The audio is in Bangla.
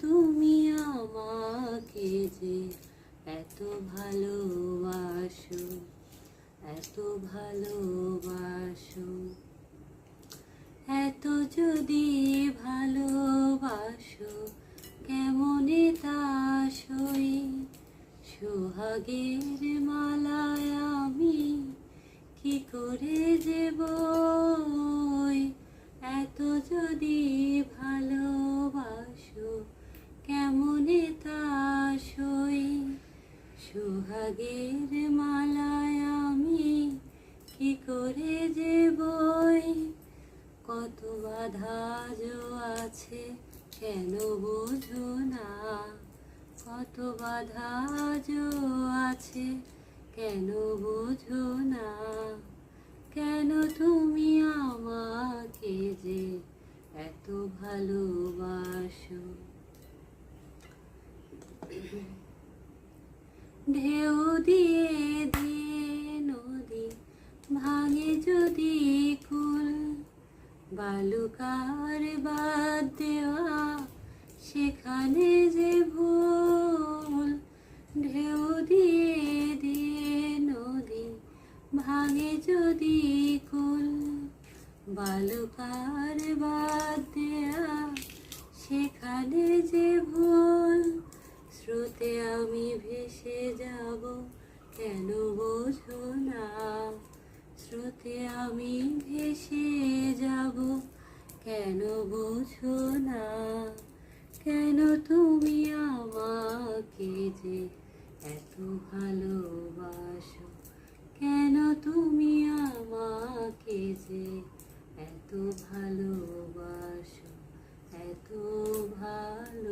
তুমি আমাকে যে এত ভালোবাসো এত ভালোবাসো, এত যদি ভালোবাসো, কেমনে তা সই? সোহাগের মালায় আমি কি করে যে এত যদি সোহাগের মালায় আমি কি করে যে বই? কত বাধা আছে কেন বোঝো না? কত বাধা আছে কেন বোঝো না? কেন তুমি আমাকে যে এত ভালোবাসো? ঢেউ দিয়ে দিয়ে নদী, ভাঙে যদি কুল বালুকার বাদ দেওয়া, সেখানে যে ভুল। ঢেউ দিয়ে দিয়ে নদী, ভাঙে যদি কুল বালুকার বাদ দেয়া সেখানে যে ভুল। কেন বোঝো না? স্রোতে আমি ভেসে যাব। কেন বোঝো না? কেন তুমি আমাকে যে এত ভালোবাসো? কেন তুমি আমাকে যে এত ভালোবাসো? এত ভালোবাসো